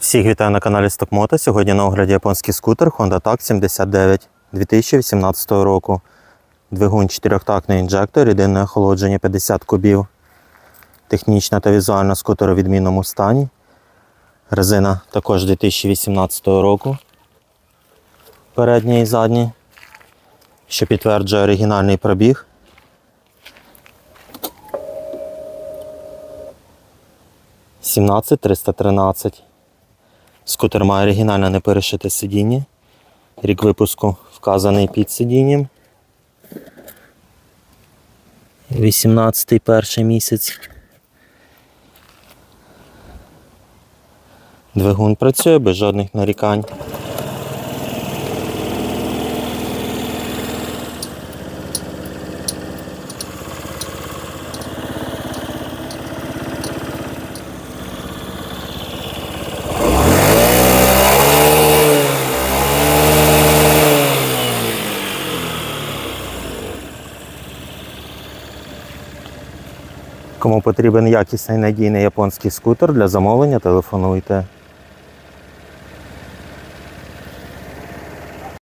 Всіх вітаю на каналі Стокмото. Сьогодні на огляді японський скутер Honda TAC 79 2018 року. Двигун 4-тактний інжектор, єдине охолодження 50 кубів. Технічна та візуальна скутер у відмінному стані. Резина також 2018 року. Передній і задній. Що підтверджує оригінальний пробіг. Сімнадцять триста тринадцять. Скутер має не перешите сидіння. Рік випуску вказаний під сидінням. 18-й перший місяць. Двигун працює без жодних нарікань. Кому потрібен якісний надійний японський скутер для замовлення, телефонуйте